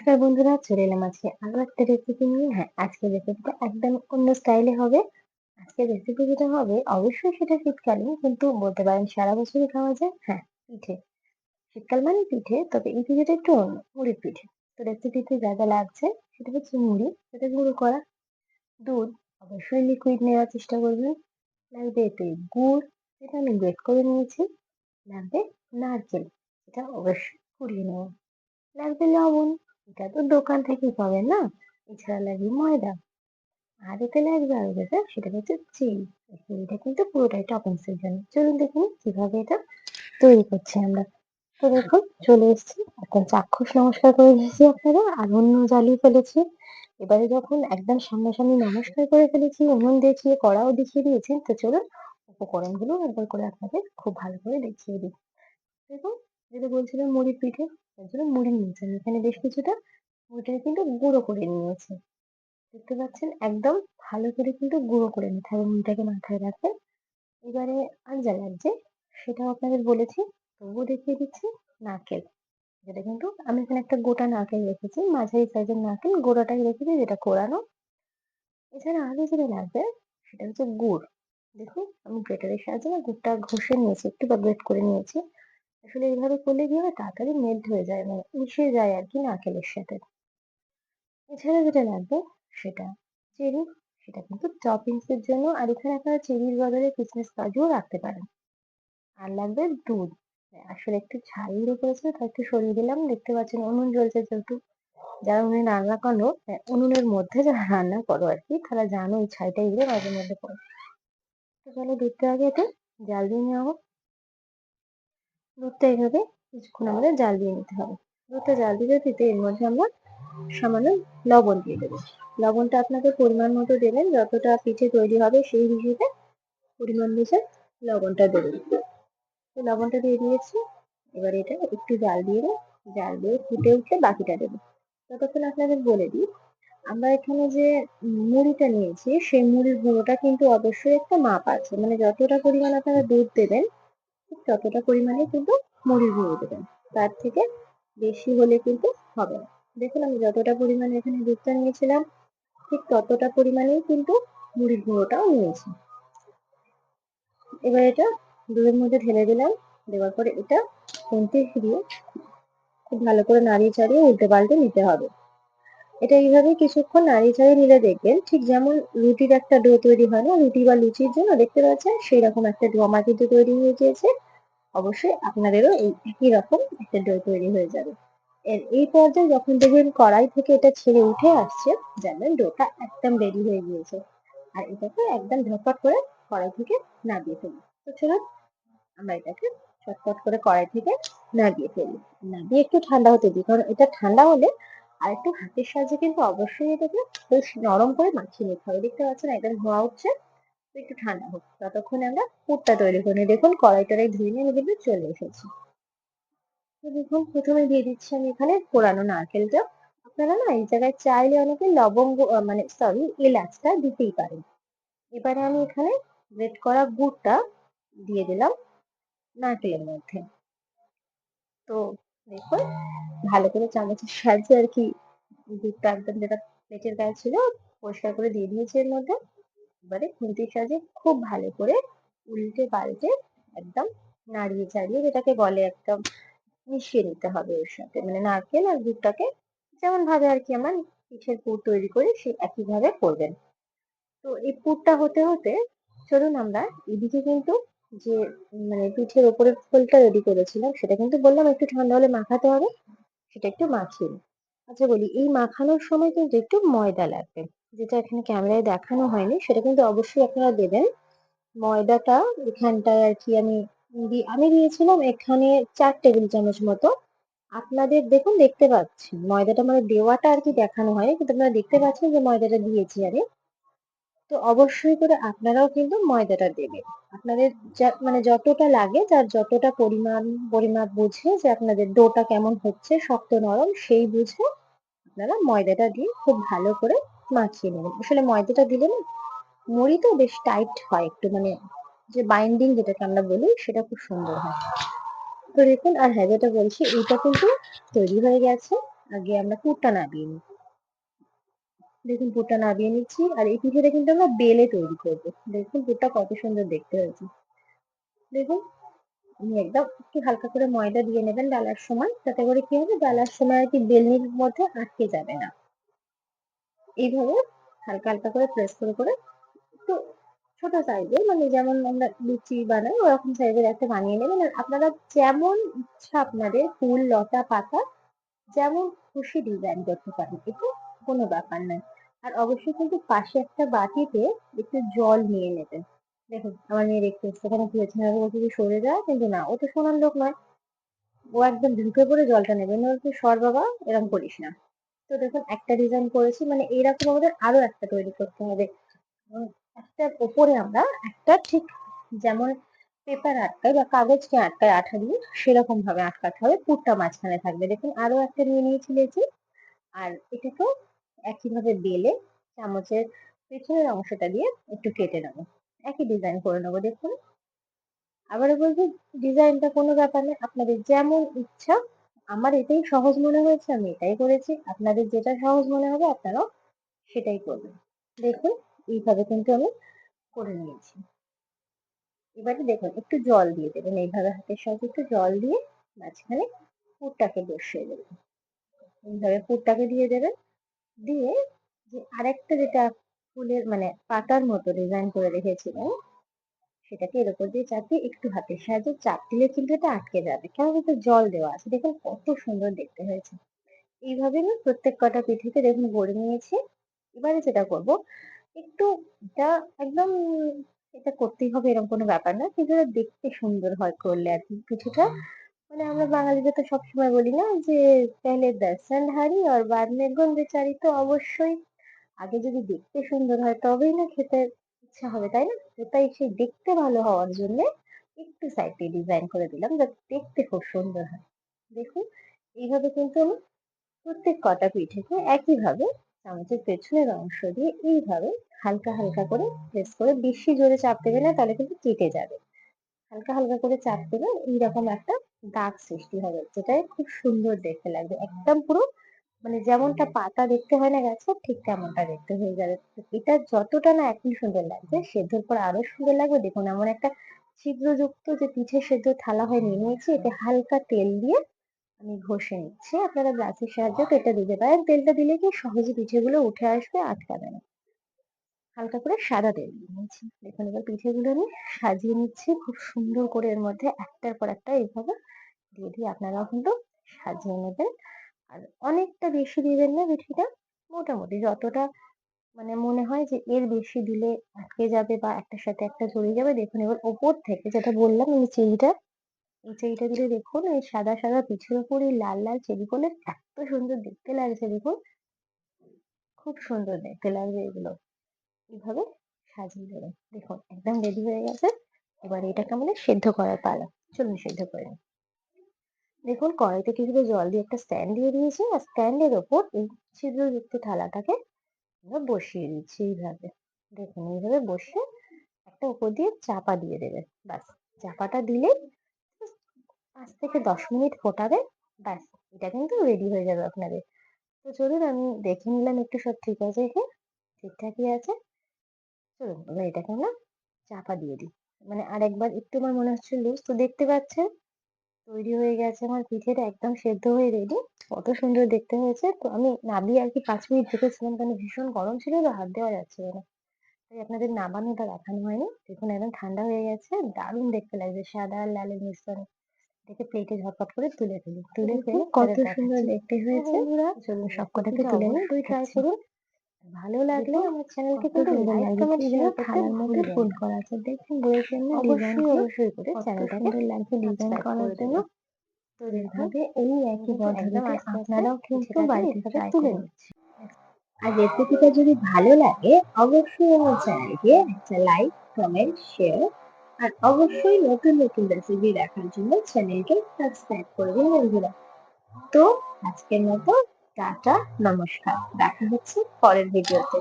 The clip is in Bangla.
নমস্কার বন্ধুরা, চলে এলাম আজকে আরও একটা রেসিপি নিয়ে। হ্যাঁ আজকে রেসিপিটা একদম অন্য স্টাইলে হবে। আজকে রেসিপি যেটা হবে, অবশ্যই সেটা শীতকালীন, কিন্তু বলতে পারেন সারা বছরই খাওয়া যায়। হ্যাঁ পিঠে। শীতকাল মানে পিঠে, তবে এই পিঠেটা একটু অন্য মুড়ির পিঠে। তো রেসিপিতে যা যা লাগছে, সেটা হচ্ছে মুড়ি, সেটা গুঁড়ো করা। দুধ, অবশ্যই লিকুইড নেওয়ার চেষ্টা করবেন। লাগবে এতে গুড়, যেটা আমি গ্রেট করে নিয়েছি। লাগবে নারকেল এটা অবশ্যই কুড়িয়ে নেওয়া লাগবে লবণ এটা তো দোকান থেকেই পাবেন না? এছাড়া লাগবে ময়দা। আর এতে লাগবে আরও যেটা, সেটা হচ্ছে চিনি। চিনিটা কিন্তু পুরোটাই টপিংসের জন্য চলুন দেখুন কীভাবে এটা তৈরি করছি আমরা। তো দেখুন, চলে এসেছি। এখন চাক্ষুষ নমস্কার করে দিয়েছি আপনারা, আর অন্য জ্বালিয়ে ফেলেছি। এবারে যখন একদম সামনাসামনি নমস্কার করে ফেলেছি, উনুন দেখিয়ে, কড়াও দেখিয়ে দিয়েছি, তো চলুন উপকরণগুলো একবার করে আপনাদের খুব ভালো করে দেখিয়ে দিই। দেখুন, যেটা বলছিলাম মুড়ির পিঠে তার জন্য মুড়ি নিয়েছি আমি এখানে বেশ কিছুটা মুড়িটাকে কিন্তু গুঁড়ো করে নিয়েছি। দেখতে পাচ্ছেন একদম ভালো করে কিন্তু গুঁড়ো করে নিতে হবে, মুড়িটাকে মাথায় রাখবেন। এবারে আর যা লাগছে, সেটাও আপনাদের বলেছি, তবুও দেখিয়ে দিচ্ছি নারকেল। যেটা কিন্তু আমি এখানে একটা গোটা নারকেল রেখেছি, মাঝারি সাইজের নারকেল, গোড়াটাই রেখেছি যেটা কোরানো। এছাড়া আরও যেটা লাগবে, সেটা হচ্ছে গুড়। দেখুন, আমি গ্রেটারের সাহায্যে গুড়টা ঘষে নিয়েছি, একটু বা গ্রেট করে নিয়েছি। আসলে এইভাবে করলে কি হয়? তাড়াতাড়ি মেল্ট হয়ে যায় মানে মিশে যায় আর কি নারকেলের সাথে। এছাড়া যেটা লাগবে সেটা চেরি, সেটা কিন্তু টপিংস এর জন্য। আর এখানে আপনারা চেরির বদলে কিসমিস কাজুও রাখতে পারেন। আর লাগবে দুধ। আসলে একটু উড়ে পড়েছে তাই একটু সরিয়ে দিলাম। দেখতে পাচ্ছেন উনুন জ্বলছে যেহেতু। যারা উনুনে রান্না করো উনুনের মধ্যে যারা রান্না করো আর কি, তারা জানো এই ছাইটা উড়ে মাঝে মধ্যে পড়ে। তো চলো দুধটা আগে এতে, জাল দিয়ে নেওয়া হোক। দুধটা এইভাবে কিছুক্ষণ আমাদের জাল দিয়ে নিতে হবে। দুধটা জাল দিতে দিতে এর মধ্যে আমরা সামান্য লবণ দিয়ে দেবো। লবণটা আপনাদের পরিমাণ মতো দেবেন যতটা পিঠে তৈরি হবে সেই হিসেবে পরিমাণ বুঝে লবণটা দেবেন। তো লবণটা দিয়ে দিয়েছি। এবার এটা একটু জাল দিয়ে জাল দিয়ে ফুটে উঠলে বাকিটা দেবো। ততক্ষণ আপনাদের বলে দিই, আমরা এখানে যে মুড়িটা নিয়েছি, সেই মুড়ির গুঁড়োটা কিন্তু অবশ্যই একটা মাপ আছে। মানে যতটা পরিমাণ আপনারা দুধ দেবেন ঠিক ততটা পরিমাণে কিন্তু মুড়ির গুঁড়ো দেবেন। তার থেকে বেশি হলে কিন্তু হবে না। দেখুন আমি যতটা পরিমাণে এখানে দুধটা নিয়েছিলাম, ঠিক ততটা পরিমাণেই কিন্তু মুড়ির গুঁড়োটাও নিয়েছি। এবার এটা দুধের মধ্যে ঢেলে দিলাম। দেওয়ার পরে এটা খুন্তি দিয়ে খুব ভালো করে নাড়িয়ে চাড়িয়ে উল্টে পাল্টে নিতে হবে। এটা এইভাবে কিছুক্ষণ নাড়িয়ে চাড়িয়ে নিলে দেখবেন ঠিক যেমন রুটির একটা ডো তৈরি হয় না, রুটি বা লুচির জন্য দেখতে পাচ্ছেন সেই রকম একটা ডো আমার কিন্তু তৈরি হয়ে গিয়েছে। অবশ্যই আপনাদেরও এই একই রকম একটা ডো তৈরি হয়ে যাবে। এর, এই পর্যায়ে যখন দেখবেন কড়াই থেকে এটা ছেড়ে উঠে আসছে জানবেন ডোটা একদম রেডি হয়ে গিয়েছে। আর এটাকে একদম ঝটপট করে কড়াই থেকে নামিয়ে ফেলি। তো চলুন আমরা এটাকে চটপট করে কড়াই থেকে নামিয়ে ফেলি। নামিয়ে একটু ঠান্ডা হতে দিই, কারণ এটা ঠান্ডা হলে আর একটু হাতের সাহায্যে কিন্তু অবশ্যই এটাকে বেশ নরম করে মাখিয়ে নিতে হবে। দেখতে পাচ্ছেন একদম ধোয়া উঠছে একটু ঠান্ডা হোক। ততক্ষণে আমরা পুরটা তৈরি করে দেখুন কড়াই টড়াই ধুয়ে নিয়ে কিন্তু চলে এসেছি। দেখুন, প্রথমে দিয়ে দিচ্ছি আমি এখানে পোড়ানো নারকেলটা। আপনারা না এই জায়গায় চাইলে অনেকে লবঙ্গ মানে সরি এলাচটা দিতেই পারেন। এবারে আমি এখানে গ্রেট করা গুড়টা দিয়ে দিলাম নারকেলের মধ্যে। তো দেখুন ভালো করে চামচের সাহায্যে আর কি দুধটা একদম যেটা প্লেটের গায়ে ছিল, পরিষ্কার করে দিয়ে দিয়েছি এর মধ্যে। এবারে খুন্তির সাহায্যে খুব ভালো করে উল্টে পাল্টে একদম নাড়িয়ে চাড়িয়ে যেটাকে বলে একদম মিশিয়ে নিতে হবে ওর সাথে। মানে নারকেল আর দুধটাকে যেমন ভাবে আর কি আমার পিঠের পুর তৈরি করি সেই একই ভাবে করবেন। তো এই পুরটা হতে হতে চলুন আমরা এদিকে কিন্তু যে মানে পিঠের ওপরের ফুলটা রেডি করেছিলাম সেটা কিন্তু বললাম একটু ঠান্ডা হলে মাখাতে হবে। সেটা একটু মাখিয়ে আচ্ছা বলি, এই মাখানোর সময় কিন্তু একটু ময়দা লাগবে, যেটা এখানে ক্যামেরায় দেখানো হয়নি, সেটা কিন্তু অবশ্যই আপনারা দেবেন। ময়দাটা এখানটায় আর কি আমি আমি দিয়েছিলাম এখানে চার টেবিল চামচ মতো। আপনাদের দেখুন, দেখতে পাচ্ছি ময়দাটা মানে দেওয়াটা আর কি দেখানো হয় কিন্তু আপনারা দেখতে পাচ্ছেন যে ময়দাটা দিয়েছি আমি। তো অবশ্যই করে আপনারাও কিন্তু ময়দাটা দেবেন। আপনাদের মানে যতটা লাগে, যার যতটা পরিমাণ, পরিমাপ বুঝে যে আপনাদের ডোটা কেমন হচ্ছে, শক্ত নরম, সেই বুঝে আপনারা ময়দাটা দিয়ে খুব ভালো করে মাখিয়ে নেবেন। আসলে ময়দাটা দিলে না মুড়ি তো বেশ টাইট হয় একটু মানে যে বাইন্ডিং যেটাকে আমরা বলি, সেটা খুব সুন্দর হয়। তো দেখুন, আর হ্যাঁ যেটা বলছি, এইটা কিন্তু তৈরি হয়ে গেছে। আগে আমরা পুরটা নাবিয়ে নিই। দেখুন পুরটা নাবিয়ে নিচ্ছি, আর এই পিঠেটা কিন্তু আমরা বেলে তৈরি করব। দেখুন পুরটা কত সুন্দর দেখতে হয়েছে। দেখুন, আপনি একদম একটু হালকা করে ময়দা দিয়ে নেবেন ডালার সময়, তাতে করে কি হবে? ডালার সময় আর কি বেলনির মধ্যে আটকে যাবে না। এইভাবে হালকা হালকা করে প্রেস করে করে একটু ছোট সাইজের মানে যেমন আমরা লুচি বানাই, ওরকম সাইজের একটা বানিয়ে নেবেন। আর আপনারা যেমন ইচ্ছা আপনাদের ফুল, লতা, পাতা, যেমন খুশি ডিজাইন করতে পারেন, এতে কোনো ব্যাপার নয় আর অবশ্যই কিন্তু পাশে একটা বাটিতে একটু জল নিয়ে নেবেন দেখুন আমার মেয়ে দেখতে কি হচ্ছে না যে সরে যায় কিন্তু না ও তো শোনার লোক নয়। ও একদম ঢুকে পড়ে জলটা নেবে। না বলছে সর বাবা এরকম করিস না। তো দেখুন একটা ডিজাইন করেছি মানে এইরকম আমাদের আরও একটা তৈরি করতে হবে। উম, একটার ওপরে আমরা একটা ঠিক যেমন পেপার আটকায় বা কাগজকে আটকায় আঠা দিয়ে সেরকম ভাবে আটকাতে হবে। পুরটা মাঝখানে থাকবে। দেখুন আরও একটা নিয়ে নিয়েছি আর এটাকেও একইভাবে বেলে চামচের পেছনের অংশটা দিয়ে একটু কেটে নেব। একই ডিজাইন করে নেব, দেখুন। আবারও বলছি ডিজাইনটা কোনো ব্যাপার না, আপনাদের যেমন ইচ্ছা, আমার এটাই সহজ মনে হয়েছে, আমি এটাই করেছি, আপনাদের যেটা সহজ মনে হবে, আপনারাও সেটাই করবেন। দেখুন, এইভাবে কিন্তু আমি করে নিয়েছি। এবারে দেখুন, একটু জল দিয়ে দেবেন, এইভাবে হাতের সাহায্যে একটু জল দিয়ে মাঝখানে পুরটাকে বসিয়ে দেবেন। এইভাবে পুরটাকে দিয়ে দেবেন। দিয়ে যে আরেকটা যেটা ফুলের মানে পাতার মতো ডিজাইন করে রেখেছিলেন, সেটাকে এর উপর দিয়ে চাপ দিয়ে একটু হাতের সাহায্যে চাপ দিলে কিন্তু এটা আটকে যাবে। কারণ এটা জল দেওয়া আছে। দেখুন কত সুন্দর দেখতে হয়েছে। এইভাবে আমি প্রত্যেক কটা পিঠেকে দেখুন ভরে নিয়েছি। এবারে যেটা করব, একটু এটা একদম এটা করতেই হবে এরকম কোনো ব্যাপার না, কিন্তু দেখতে সুন্দর হয় করলে আর কি। পিঠেটা মানে আমরা বাঙালিরা তো সবসময় বলি না যে, পেলে দর্শন হারি আর বাদ মে গুন বেচারি তো অবশ্যই। আগে যদি দেখতে সুন্দর হয়, তবেই না খেতে ইচ্ছা হবে, তাই না? তাই সেই দেখতে ভালো হওয়ার জন্য একটু সাইড ডিজাইন করে দিলাম যাতে দেখতে খুব সুন্দর হয়। দেখুন, এইভাবে কিন্তু আমি প্রত্যেক কটা পিঠেকে একইভাবে চামচের পেছনের অংশ দিয়ে এইভাবে হালকা হালকা করে প্রেস করে বেশি জোরে চাপ দেবে না তাহলে কিন্তু কেটে যাবে। হালকা হালকা করে চাপ দিলে এইরকম একটা দাগ সৃষ্টি হবে যেটাই খুব সুন্দর দেখতে লাগবে। একদম পুরো মানে যেমনটা পাতা দেখতে হয় না গাছে ঠিক তেমনটা দেখতে হয়ে যাবে। এটা যতটা না এখন সুন্দর লাগছে সেদ্ধর পর আরও সুন্দর লাগবে। দেখুন এমন একটা ছিদ্রযুক্ত যে পিঠে সেদ্ধ থালা হয় নিয়ে নিয়েছি এতে হালকা তেল দিয়ে আমি ঘষে নিচ্ছি। আপনারা গ্লাসের সাহায্যে এটা দিতে পারেন। তেলটা দিলে কি সহজে পিঠেগুলো উঠে আসবে আটকাবে না। হালকা করে সাদা তেল দিয়ে নিয়েছি। দেখুন এবার পিঠেগুলো আমি সাজিয়ে নিচ্ছি খুব সুন্দর করে এর মধ্যে একটার পর একটা এইভাবে দিয়ে দিয়ে আপনারাও কিন্তু সাজিয়ে নেবেন। আর অনেকটা বেশি দিবেন না পিঠেটা, মোটামুটি যতটা মানে মনে হয় যে এর বেশি দিলে আটকে যাবে বা একটার সাথে একটা জড়িয়ে যাবে। দেখুন এবার ওপর থেকে যেটা বললাম, এই চেরিটা এই চেরিটা দিলে দেখুন এই সাদা সাদা পিঠের উপর এই লাল লাল চেরি করলে এত সুন্দর দেখতে লাগছে দেখুন। খুব সুন্দর দেখতে লাগবে এগুলো। এইভাবে সাজিয়ে দেবেন দেখুন, একদম রেডি হয়ে গেছে। এবার এটাকে আমাদের সেদ্ধ করার পালা। চলুন সেদ্ধ করে নিই। দেখুন, কড়াইতে কিছুটা জল দিয়ে একটা স্ট্যান্ড দিয়ে দিয়েছি। আর স্ট্যান্ডের ওপর এই ছিদ্রযুক্ত থালাটাকে আমরা বসিয়ে দিচ্ছি এইভাবে। দেখুন, এইভাবে বসে একটা উপর দিয়ে চাপা দিয়ে দেবে। ব্যাস, চাপাটা দিলেই পাঁচ থেকে দশ মিনিট ফোটাবে। ব্যাস, এটা কিন্তু রেডি হয়ে যাবে আপনাদের। তো চলুন, আমি দেখে নিলাম একটু সব ঠিক আছে কি? ঠিকঠাকই আছে? চলুন এবার এটাকে আমরা চাপা দিয়ে দিই। মানে আরেকবার একটু আমার মনে হচ্ছে লুজ তো দেখতে পাচ্ছেন? তৈরি হয়ে গেছে আমার পিঠেটা একদম সেদ্ধ হয়ে রেডি কত সুন্দর দেখতে হয়েছে। তো আমি নাবিয়ে আর কি পাঁচ মিনিট রেখেছিলাম কারণ ভীষণ গরম ছিল তো হাত দেওয়া যাচ্ছিল না। তাই আপনাদের নামানোটা দেখানো হয়নি। দেখুন একদম ঠান্ডা হয়ে গেছে। দারুণ দেখতে লাগছে সাদা আর লালের মিশ্রণে। এটাকে প্লেটে ঝটপট করে তুলে ফেলি। তুলে ফেলে কত সুন্দর দেখতে হয়েছে। চলুন সবকটাকে তুলে নিই। দুই ট্রাই করুন। ভালো লাগলে আমার চ্যানেলকে কিন্তু লাইক কমেন্ট শেয়ার থালার মধ্যে ফুল করা আছে। দেখুন বলেছেন না ডিজাইন অবশ্যই করে চ্যানেলটাকে লাগবে ডিজাইন করার জন্য তো এইভাবে এই একই পদ্ধতিতে আপনারাও কিন্তু বাড়িতে তুলে নিচ্ছি। আর রেসিপিটা যদি ভালো লাগে অবশ্যই আমার চ্যানেলকে একটা লাইক কমেন্ট শেয়ার আর অবশ্যই নতুন নতুন রেসিপি দেখার জন্য চ্যানেলকে সাবস্ক্রাইব করবেন বন্ধুরা। তো আজকের মতো টাটা নমস্কার। দেখা হচ্ছে পরের ভিডিওতে